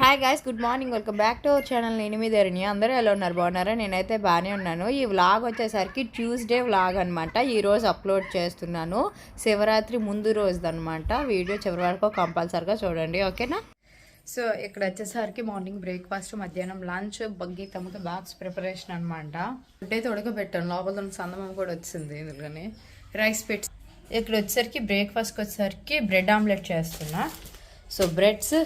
Hi guys good morning welcome back to our channel నేను మీ ధరణి అందరూ ఎలా ఉన్నారు బాగున్నారా? నేనైతే బాగానే ఉన్నాను. ఈ వ్లాగ్ వచ్చేసరికి ట్యూస్డే వ్లాగ్ అనమాట ఈరోజు అప్లోడ్ చేస్తున్నాను. శివరాత్రి ముందు రోజుదనమాట వీడియో చివరి వరకు కంపల్సరిగా చూడండి. ఓకేనా? సో ఇక్కడ వచ్చేసరికి మార్నింగ్ బ్రేక్ఫాస్ట్ మధ్యాహ్నం లంచ్ బగ్గి తమకి బాక్స్ ప్రిపరేషన్ అనమాట ఫుడ్ అయితే ఉడకబెట్టాను. లోపల ఉన్న సందమం కూడా వచ్చింది ఇందులోనే. రైస్ పెట్టి ఇక్కడ వచ్చేసరికి బ్రేక్ఫాస్ట్కి వచ్చేసరికి బ్రెడ్ ఆమ్లెట్ చేస్తున్నా. సో బ్రెడ్స్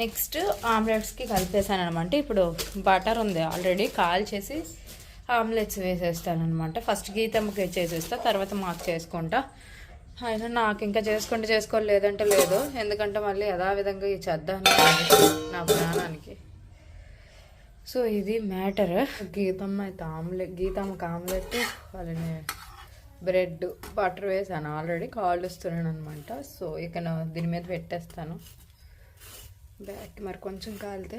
నెక్స్ట్ ఆమ్లెట్స్కి కలిపేసాను అనమాట ఇప్పుడు బటర్ ఉంది ఆల్రెడీ కాల్ చేసి ఆమ్లెట్స్ వేసేస్తాను అనమాట ఫస్ట్ గీతమ్మకి చేసేస్తా తర్వాత మాకు చేసుకుంటా. అయినా నాకు ఇంకా చేసుకుంటే చేసుకోవాలి లేదంటే లేదు. ఎందుకంటే మళ్ళీ యథావిధంగా ఈ చేద్దాను నా ప్రాణానికి. సో ఇది మ్యాటర్. గీతమ్మ అయితే ఆమ్లెట్ గీతమ్మకి ఆమ్లెట్ వాళ్ళని బ్రెడ్ బటర్ వేసాను ఆల్రెడీ కాలుస్తున్నాను అనమాట సో ఇక నేను దీని మీద పెట్టేస్తాను. బ్యాక్ మరి కొంచెం కాలితే.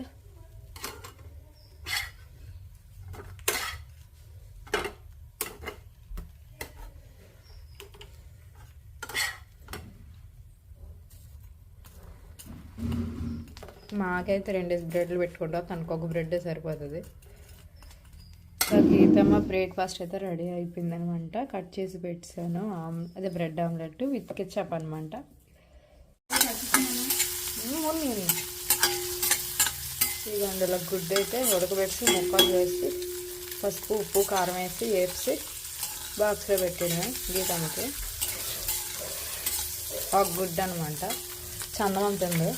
మాకైతే రెండు బ్రెడ్లు పెట్టుకుంటాం తనకు ఒక బ్రెడ్ సరిపోతుంది. గీతమ్మ బ్రేక్ఫాస్ట్ అయితే రెడీ అయిపోయింది అనమాట కట్ చేసి పెట్టాను అదే బ్రెడ్ ఆమ్లెట్ విత్ కెచ్చప్ అనమాట ఇక అందులో గుడ్డు అయితే ఉడకబెట్టి ముక్కలు వేసి పసుపు ఉప్పు కారం వేసి వేసి బాక్స్లో పెట్టాను గీతమ్మకి ఒక గుడ్ అనమాట చందనం తింది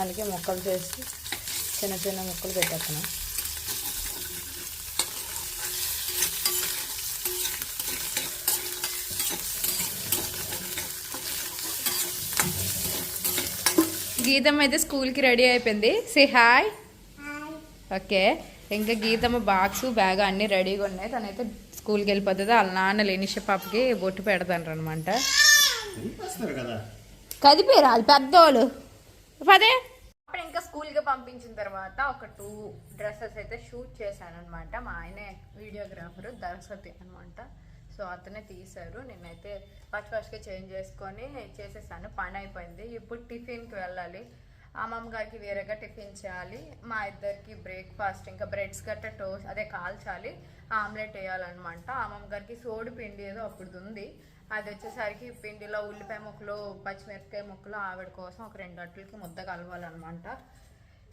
అందుకే ముక్కలు చేసి చిన్న చిన్న ముక్కలు పెట్టేస్తాను గీతం అయితే స్కూల్కి రెడీ అయిపోయింది. See hi okay. ఇంకా గీతమ్మ బాక్స్ బ్యాగ్ అన్నీ రెడీగా ఉన్నాయి. తనైతే స్కూల్కి వెళ్ళిపోతుంది. వాళ్ళ నాన్న లేనిష పాపకి బొట్టు పెడతాను అనమాట కదిపోయారు వాళ్ళు పెద్దోళ్ళు. పదే. అప్పుడు ఇంకా స్కూల్కి పంపించిన తర్వాత ఒక టూ డ్రెస్సెస్ అయితే షూట్ చేశాను అనమాట మా ఆయనే వీడియోగ్రాఫర్ దర్శతి అనమాట. సో అతనే తీశారు. నేనైతే ఫస్ట్ ఫస్ట్గా చేంజ్ చేసుకొని చేసేసాను. పని అయిపోయింది. ఇప్పుడు టిఫిన్కి వెళ్ళాలి. అమ్మమ్మ గారికి వేరేగా టిఫిన్ చేయాలి. మా ఇద్దరికి బ్రేక్ఫాస్ట్ ఇంకా బ్రెడ్స్ గట్ట టోస్ట్ అదే కాల్చాలి. ఆమ్లెట్ వేయాలన్నమాట. అమ్మమ్మ గారికి సోడు పిండి ఏదో అప్పుడు ఉంది. అది వచ్చేసరికి పిండిలో ఉల్లిపాయ ముక్కలు పచ్చిమిరపకాయ ముక్కలు ఆవిడ కోసం ఒక రెండు అట్లకి ముద్ద కలవాలన్నమాట.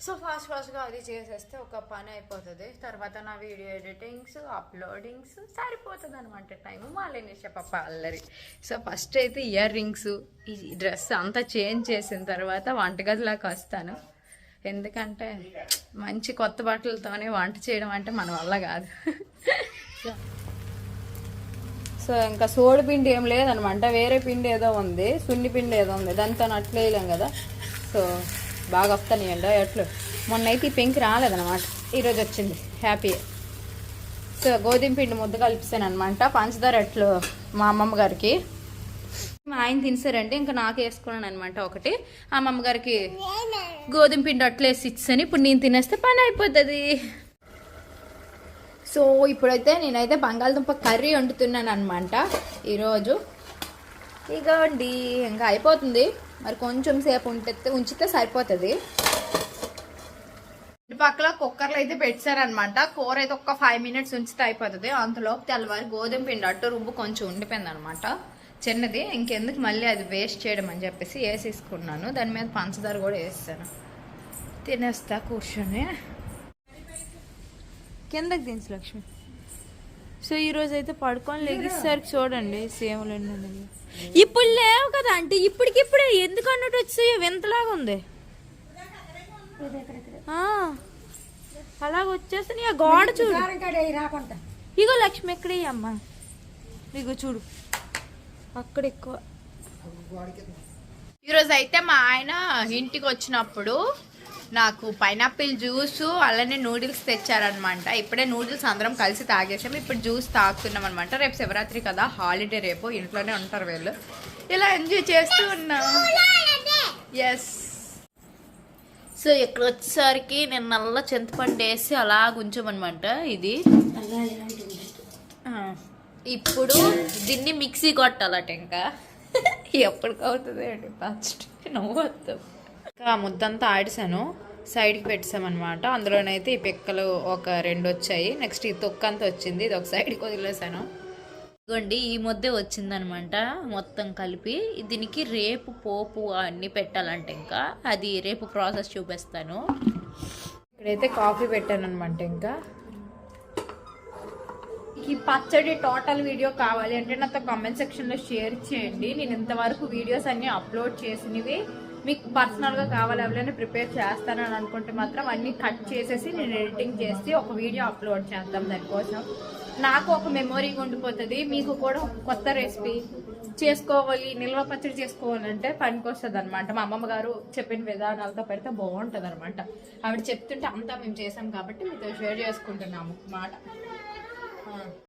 సో ఫాస్ట్ ఫాస్ట్గా అది చేసేస్తే ఒక పని అయిపోతుంది తర్వాత నా వీడియో ఎడిటింగ్స్ అప్లోడింగ్స్ సరిపోతుంది అనమాట టైం వాళ్ళని చెప్పప్ప అల్లరి. సో ఫస్ట్ అయితే ఇయర్ రింగ్స్ ఈ డ్రెస్ అంతా చేంజ్ చేసిన తర్వాత వంటగదిలోకి వస్తాను. ఎందుకంటే మంచి కొత్త బట్టలతోనే వంట చేయడం అంటే మన వల్ల కాదు. సో ఇంకా సోడి పిండి ఏం లేదనమాట వేరే పిండి ఏదో ఉంది సున్ని పిండి ఏదో ఉంది. దాంతో అట్లా కదా. సో బాగా వస్తాయండి ఎట్లు మొన్న అయితే ఈ పెంకి రాలేదనమాట ఈరోజు వచ్చింది. హ్యాపీ సో గోధుమ పిండి ముద్ద కలిపిస్తాను అనమాట పంచదార ఎట్లు మా అమ్మమ్మ గారికి మా ఆయన తినసారంటే ఇంకా నాకు వేసుకున్నాను అనమాట ఒకటి. ఆ అమ్మమ్మగారికి గోధుమ పిండి అట్లేసి ఇచ్చాను. ఇప్పుడు నేను తినేస్తే పని అయిపోతుంది. సో ఇప్పుడైతే నేనైతే బంగాళదుంప కర్రీ వండుతున్నాను అనమాట ఈరోజు. ఇగోండి ఇంకా అయిపోతుంది. మరి కొంచెం సేపు ఉంటే ఉంచితే సరిపోతుంది. పక్కల కుక్కర్లో అయితే పెట్టారనమాట కూర అయితే ఒక్క ఫైవ్ మినిట్స్ ఉంచితే అయిపోతుంది. అంతలో తెల్లవారి గోధుమ పిండి అట్టు రుబ్బు కొంచెం ఉండిపోయింది అనమాట చిన్నది ఇంకెందుకు మళ్ళీ అది వేస్ట్ చేయడం అని చెప్పేసి వేసేసుకున్నాను. దాని మీద పంచదార కూడా వేస్తాను. తినేస్తా కూర్చొని. కిందకి దించు లక్ష్మి. సో ఈ రోజు అయితే పడుకొని లెగిసరికి చూడండి సేవలు ఇప్పుడు లేవు కదా అంటే ఇప్పటికిప్పుడే ఎందుకు అన్నట్టు వచ్చి వింతలాగా ఉంది. ఆ, అలాగ వచ్చేసి ఆ గోడ చూడు. ఇగో లక్ష్మి ఎక్కడే అమ్మ ఇగో చూడు. అక్కడ ఎక్కువ. ఈరోజు అయితే మా ఆయన ఇంటికి వచ్చినప్పుడు నాకు పైనాపిల్ జ్యూస్ అలానే నూడిల్స్ తెచ్చారనమాట ఇప్పుడే నూడిల్స్ అందరం కలిసి తాగేసాం. ఇప్పుడు జ్యూస్ తాగుతున్నాం అనమాట రేపు శివరాత్రి కదా హాలిడే రేపు ఇంట్లోనే ఉంటారు వీళ్ళు. ఇలా ఎంజాయ్ చేస్తూ ఉన్నాం. ఎస్ సో ఇక్కడ వచ్చేసరికి నేను నల్ల చింతపండు వేసి అలా ఉంచామన్నమాట ఇది. ఇప్పుడు దీన్ని మిక్సీ కొట్టాలట ఇంకా. ఎప్పటికవుతుంది అండి ఫస్ట్ నవ్వు వద్దాం. ఇంకా ముద్దంతా ఆడిసాను. సైడ్కి పెట్టామన్నమాట అందులోనైతే ఈ పిక్కలు ఒక రెండు వచ్చాయి. నెక్స్ట్ ఈ తొక్క అంతా వచ్చింది. ఇది ఒక సైడ్కి వదిలేసాను. ఇదిగోండి ఈ ముద్దే వచ్చిందనమాట మొత్తం కలిపి దీనికి రేపు పోపు అన్నీ పెట్టాలంటే ఇంకా. అది రేపు ప్రాసెస్ చూపిస్తాను. ఇక్కడైతే కాఫీ పెట్టాను అనమాట ఇంకా. ఈ పచ్చడి టోటల్ వీడియో కావాలి అంటే నాతో కామెంట్ సెక్షన్లో షేర్ చేయండి. నేను ఇంతవరకు వీడియోస్ అన్ని అప్లోడ్ చేసినవి. మీకు పర్సనల్గా కావాలి ఎవరైనా ప్రిపేర్ చేస్తానని అనుకుంటే మాత్రం అన్ని కట్ చేసేసి నేను ఎడిటింగ్ చేసి ఒక వీడియో అప్లోడ్ చేద్దాం దానికోసం. నాకు ఒక మెమొరీగా ఉండిపోతుంది. మీకు కూడా కొత్త రెసిపీ చేసుకోవాలి నిల్వ పచ్చడి చేసుకోవాలంటే పనికి వస్తుంది అనమాట మా అమ్మమ్మ గారు చెప్పిన విధానాలతో పెడితే బాగుంటుంది అనమాట ఆవిడ చెప్తుంటే అంతా మేము చేసాం కాబట్టి మీతో షేర్ చేసుకుంటున్నాము మాట.